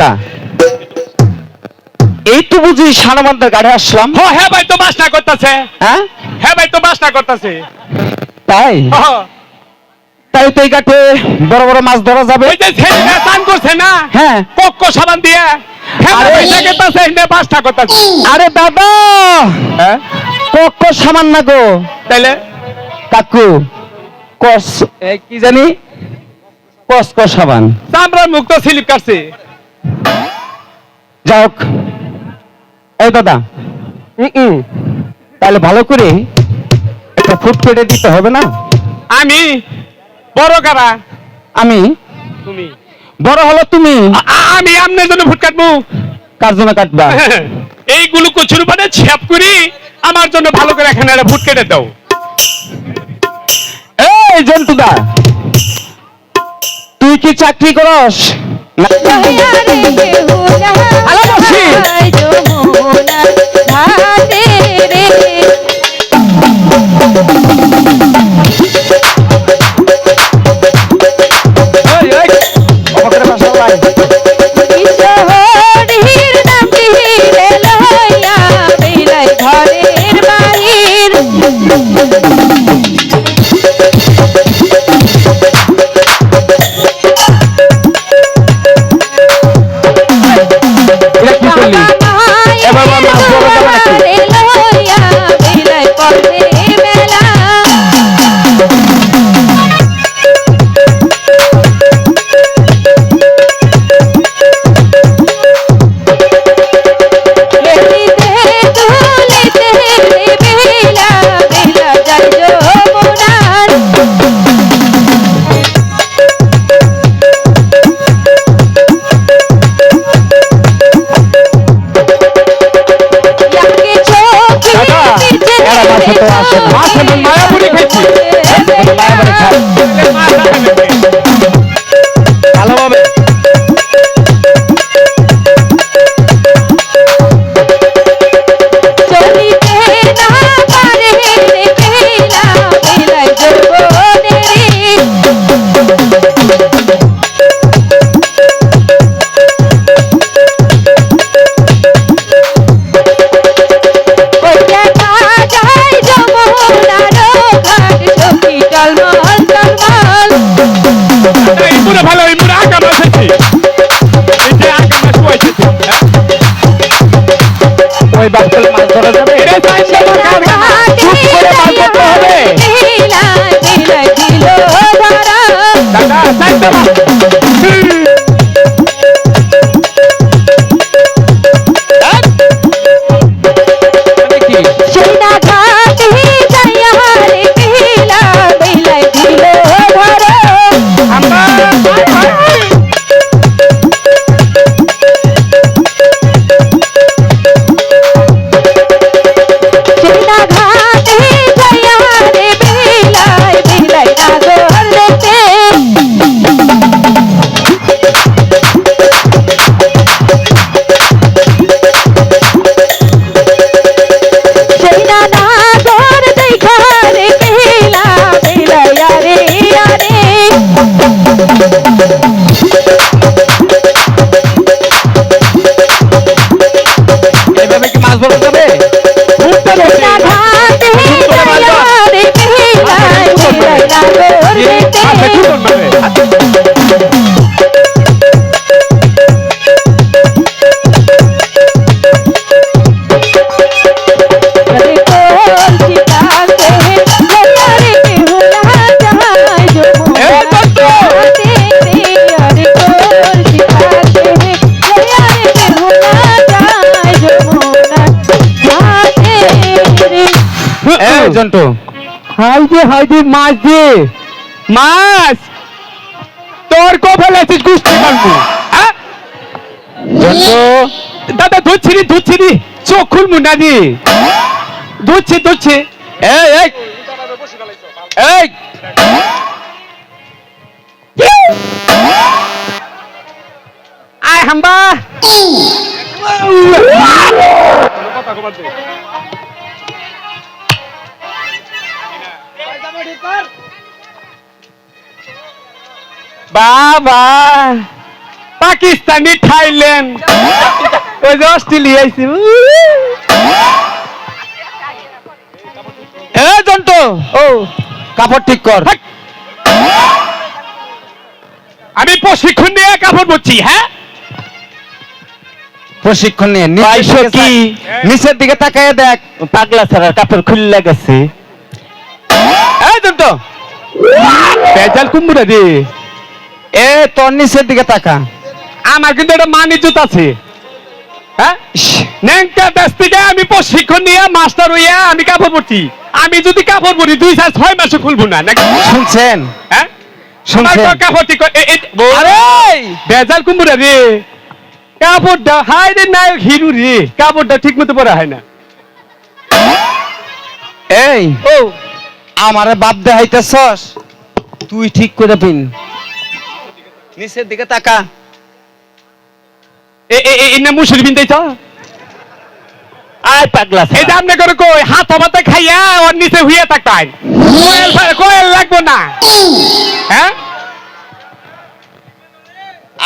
দাদা এই তো বুঝি সানমান্দার গাড়ি আসলাম। হ্যাঁ ভাই তো বাসনা করতেছে। হ্যাঁ? হ্যাঁ ভাই তো বাসনা করতেছে। তাই? তাই তো এই ঘাটে বড় বড় মাছ ধরা যাবে। ওই যে ছেলেটা স্নান করছে না? হ্যাঁ। পক্ষ সাবান দিয়ে। হ্যাঁ আরে- দাদা কক্ষ সামান না গো। তাইলে? কাকু কস কি জানি? কস্ক সাবান। চামড়ার মুক্ত স্লিপ কাটছে। যাক এই দাদা তাহলে ভালো করে একটা ফুট কেটে দিতে হবে না? আমি বড় কারা? আমি? তুমি। বড় হলো তুমি? আমি আমনের জন্য ফুট কাটবো। কার জন্য কাটবা? এইগুলো কচুর মানে ছেপ করি আমার জন্য ভালো করে এখানে একটা ফুট কেটে দাও। এই জন্টুদা তুই কি চাকরি করস? না দাদা, হাই দে মাছ দে। মাছ? তোর কপালে আছিস গুষ্টি মারবো দাদা ধুচ্ছি রে ধুচ্ছি রে চোখ খুলবো না রে ধুচ্ছি ধুচ্ছি এই এই। এই। আয় হাম্বা। বাবা পাকিস্তানি থাইল্যান্ড ওই যে অস্ট্রেলিয়া আইছি এ জন্টু ও কাপড় ঠিক কর হাট! আমি প্রশিক্ষণ নিয়ে কাপড় বলছি হ্যাঁ প্রশিক্ষণ নিয়ে নিচের পাইছো দিকে কি? তাক- নিচের দিকে তাকায় দেখ পাগলা ছাড়ার কাপড় খুললে গেছে রে এ তোর নিচের দিকে তাকা। আমার কিন্তু মান আছে। হ্যাঁ? ন্যাংটা দেশ থেকে আমি প্রশিক্ষণ নিয়ে মাস্টার হইয়া আমি কাপড় পরছি। আমি যদি কাপড় পরি দুই চার ছয় মাসে খুলবো না নাকি? শুনছেন? হ্যাঁ? শুনছেন? কাপড় ঠিক আরে বেজাল কুমড়া রে কাপড়টা হাই রে নায়ক হিরু রে। কাপড়টা ঠিক মতো পরা হয় না। এই! ও আমারে বাপ দেখাইতেছস? তুই ঠিক করে পিন। নিচের দিকে তাকা। এ এ এ এনে মুসুর বিনতেছ আয় পাগলা এই যে আপনি করে কই হাত হবাতে খাইয়া ওর নিচে হুইয়া থাকতেন কোয়েল কোয়েল লাগবো না। হ্যাঁ?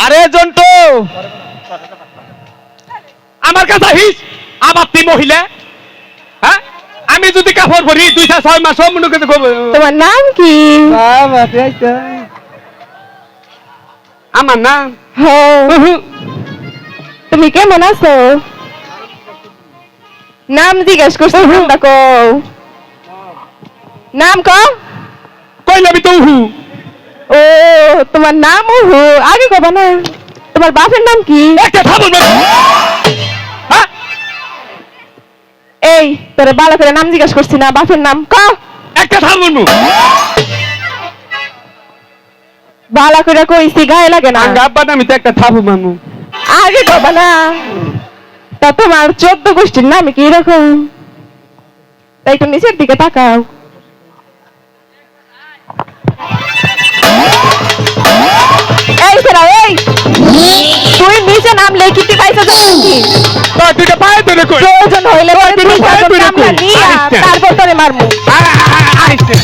আরে জন্টু! আমার কাছে হিস তুই মহিলা। আমি যদি কাপড় পরি দুই চার ছয় মাস মনে করে তোমার নাম কি? আমার নাম? হ্যাঁ। তুমি কেমন আছো? নাম জিজ্ঞেস করছ নামটা কও। নাম ক কইলে আমি তো উহু? ও তোমার নাম ওহো আগে কবা না। তোমার বাপের নাম কি? একটা। হ্যাঁ? এই তোরে ভালো করে নাম জিজ্ঞাসা করছি না বাপের নাম ক? একটা থাম বলব। ভালো করে কইছি গায়ে লাগে না। আমি আব্বা আমি তো একটা থাপু মামু। আগে কবা না তা তোমার চোদ্দ গোষ্ঠীর নাম কি রকম তাই একটু নিচের দিকে তাকাও। এই সেরা এই। তুই নিচে নামলে কি তুই পাইছো জানিস কি? তো দুটো পায়ে ধরে কই? প্রয়োজন হইলে তুই নিচে। তারপর তোরে মারমু। আইছে।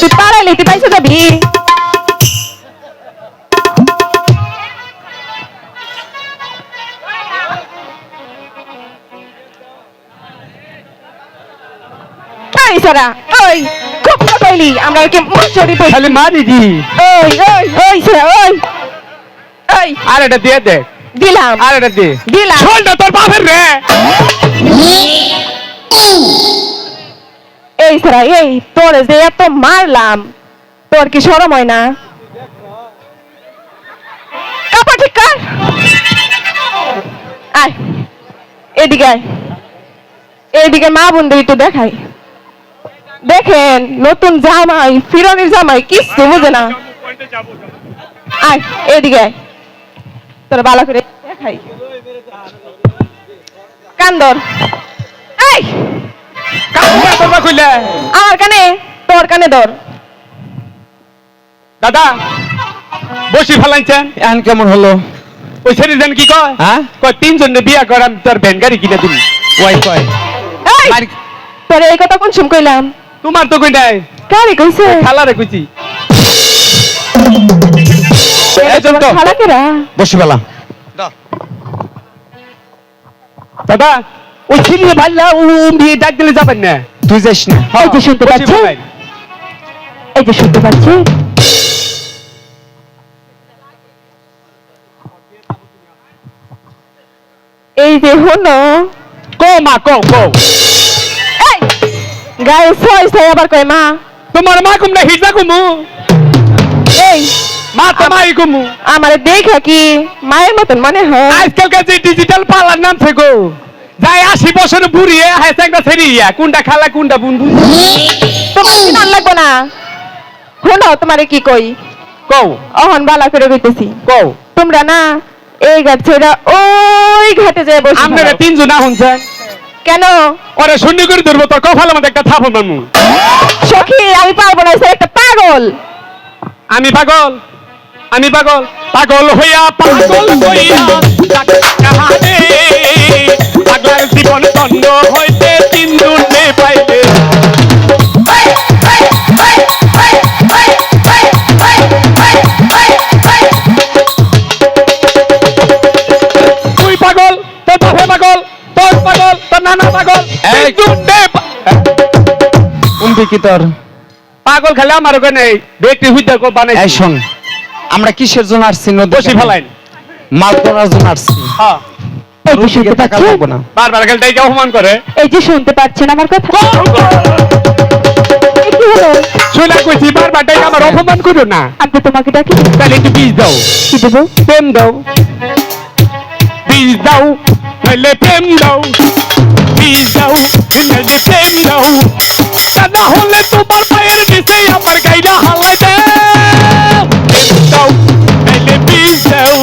তুই পারাইলে তুই পাইছো যাবি সেরা ওই। কইলি আমরা কি মশরি পড়ি খালি মারি দি। ওই ওই ওই সেরা ওই। ওই। আর এটা দিয়ে দে। দিলাম। আর এটা দে। দিলাম। না তোর বাপের রে। এই সেরা এই তোরে যে এত মারলাম তোর কি শরম হয় না? কাপড় ঠিক কর। আয় এদিকে আয়। এদিকে মা বোনদের একটু দেখাই। দেখেন নতুন জামাই ফিরনের জামাই কিচ্ছু বুঝে না। আয় এদিকে তোরা ভালো করে দেখাই। কান্দর। এই! আমার কানে তোর কানে ধর। দাদা বসি ফেলাইছেন? এখন কেমন হলো? ওই ছেলে জান কি কয়? হ্যাঁ? কয় তিনজন বিয়া কর আমি তোর ভ্যান গাড়ি কিনে দিবি। ওয়াই কয়? এই! তোর এই কথা কোন সময় কইলাম? তোমার তো কই নাই কারে কইছে? খালারে কইছি। এই জন্য তো। খালাকেরা বসি বেলা। দাদা ওই চিনি ভাল্লা ও দিয়ে ডাক দিলে যাবেন না? তুই যাইস না। এই যে শুনতে বলেন। এই যে শুনতে পাচ্ছেন এই যে হলো। কো মা কো কো গায়ে ছয় ছয় আবার কয় মা। তোমার মা কুমড়া হিজা কুমু। এই মা তোমাই কুমু। আমারে দেখা কি মায়ের মতন মনে হয়? আজকালকার যে ডিজিটাল পার্লার নাম থেকে যাই আশি বছর বুড়িয়ে হাসে একটা ছেড়িয়া কোনটা খালা কোনটা বুন বুন তোমার কি নাম লাগবো না? হলো তোমারে কি কই? কও। অহন বালা করে কইতেছি কও। তোমরা না এই ঘাট ছেড়া ওই ঘাটে যায় বসে থাকো। তিনজন না শুনছেন কেন? ওরে শূন্য করে ধরবো তোর কপালের মধ্যে একটা থাপড় মারমু সখী আমি পারব না সে একটা পাগল। আমি পাগল? আমি পাগল? পাগল হইয়া পাগল হইয়া কাহারে। পাগলার জীবন দণ্ড হইতে তিন দুর্নে পাইলে তুই পাগল? তোর বাপে পাগল? পাগল তোর নানা পাগল। এই। উমবি কি তোর? পাগল খেলে আমার ওখানে নেই ব্যক্তি হুইদা কো বানাই এই শোন আমরা কিসের জন্য আসছি নদী বসি ফেলাইন মাল তোলার জন্য আসছি। হ্যাঁ। বারবার খেলে তাইকে অপমান করে। এই যে শুনতে পাচ্ছেন আমার কথা? শুনে কইছি বারবার তাইকে আমার অপমান করো না। আমি তোমাকে ডাকি। তাহলে একটু বীজ দাও। কি দেবো? প্রেম দাও। বীজ দাও। নাহলে প্রেম দাও বীজ দাও নাহলে প্রেম দাও না হলে তোমার পায়ের নিচে আমার গাইডা হালাই দাও প্রেম দাও নাহলে বীজ দাও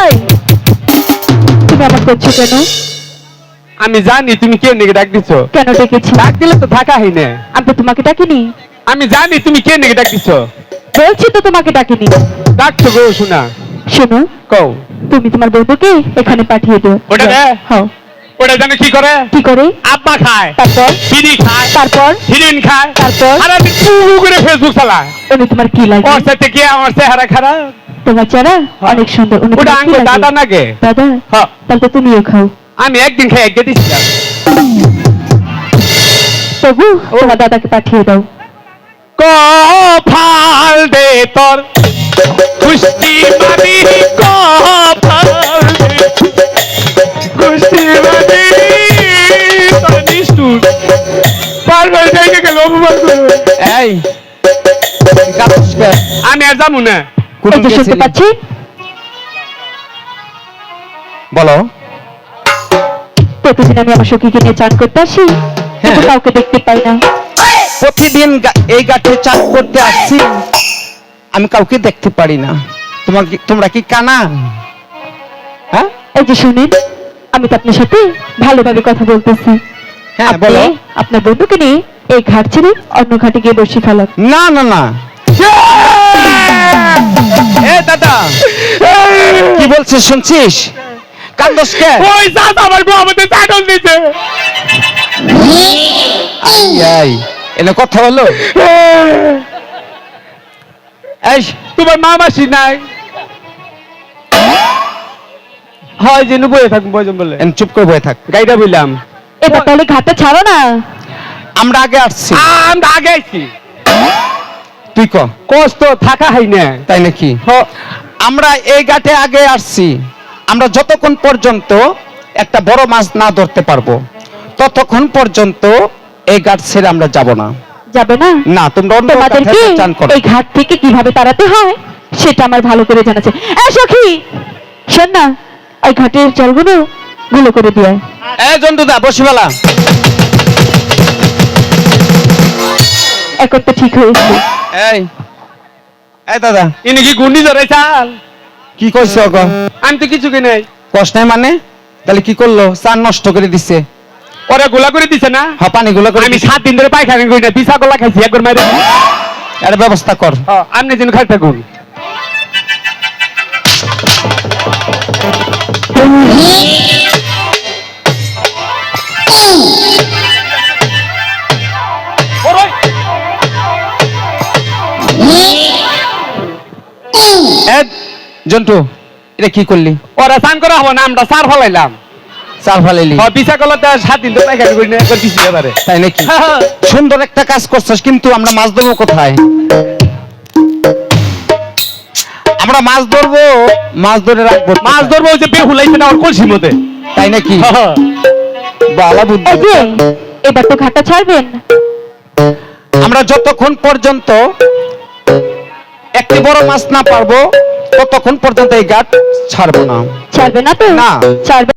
এই তুমি আমার করছ কেন? আমি জানি তুমি কে নাকি ডাক দিছো। কেন ডেকেছি? ডাক দিলে তো থাকা হয় না। আমি তো তোমাকে ডাকিনি। আমি জানি তুমি কে নাকি ডাক দিছো। বলছি তো তোমাকে ডাকিনি। ডাকছো গো শোনা। শোনো। কও। তুমি তোমার বন্ধুকে এখানে পাঠিয়ে দিও। ওটা হ্যাঁ ওটা জানে কি করে? কি করে? আব্বা খায়। তারপর? খায়। তারপর? হিরিন খায়। তারপর? আর আমি টু করে ফেসবুক চালায় উনি তোমার কি লাগে? ওর সাথে কি আমার চেহারা খারাপ? তোমার চেহারা অনেক সুন্দর। উনি ওটা আঙ্গ দাদা দাদা? হ্যাঁ। তাহলে তুমিও খাও। আমি একদিন খেয়ে এগে দিচ্ছিলাম তবু তোমার দাদাকে পাঠিয়ে দাও। কফাল দে তোর। আমি আর যাব না। শুনতে পাচ্ছি? বলো। প্রতিদিন আমি আমার সখীকে নিয়ে চান করতে আসি হ্যাঁ। কাউকে দেখতে পাই না। প্রতিদিন এই গাঠে চান করতে আসছি আমি কাউকে দেখতে পারি না। তোমার কি তোমরা কি কানা হ্যাঁ? এই যে শুনেন আমি তো আপনার সাথে ভালোভাবে কথা বলতেছি। হ্যাঁ বলো। আপনার বন্ধুকে নিয়ে এই ঘাট ছেড়ে অন্য ঘাটে গিয়ে বসে ফেলান। না না না। এ দাদা! কি বলছিস শুনছিস? কান্দস কে? ওই সাত আমার বউ আমাদের চাকল দিতে আই, আই, এনে কথা হলো এই তোমার মা মাসি নাই। হয় যে বয়ে থাকুন বয়জন বলে। চুপ করে বয়ে থাক। গাইডা বললাম। এবার তাহলে ঘাটটা ছাড়ো না। আমরা আগে আসছি। আমরা আগে আইছি। তুই ক। কষ্ট থাকা হয় না। তাই নাকি? আমরা এই ঘাটে আগে আসছি। আমরা যতক্ষণ পর্যন্ত একটা বড় মাছ না ধরতে পারব ততক্ষণ পর্যন্ত এই ঘাট ছেড়ে আমরা যাব না। যাবে না? না তোমরা অন্য তোমাদেরকে এই ঘাট থেকে কীভাবে তাড়াতে হয়? সেটা আমার ভালো করে জানা আছে। এ সখী শোন না ওই ঘাটের জলগুলো গুলো করে দিয়ে। এই জন্টুদা বসিবেলা। এখন তো ঠিক হয়েছে। এই এই দাদা ইনি কি গুন্ডি ধরে চাল? কি করছ গো আমি তো কিছু কি নাই? কষ্ট নাই মানে? তাহলে কি করল? চান নষ্ট করে দিছে। ওরা গোলা করে দিছে না? হ পানি গুলো করে আমি। সাত দিন ধরে পায়খানা করি না পিসা গোলা খাইছি একবার মাইরে এর ব্যবস্থা কর। আপনি যেন খাই থাকুন। জন্টু এটা কি করলি? ওরা স্নান করা হব না আমরা সার ফলাইলাম। সুন্দর একটা কাজ করছিস কিন্তু আমরা মাছ ধরবো কোথায়? আমরা মাছ ধরবো মাছ ধরে রাখব মাছ ধরবো ওই যে না ওর তাই নাকি? বালা বুদ্ধি। এবার তো ঘাটটা ছাড়বেন। আমরা যতক্ষণ পর্যন্ত একটি বড় মাছ না পারব ততক্ষণ পর্যন্ত এই গাছ ছাড়বো না। ছাড়বে না তো? না। ছাড়বে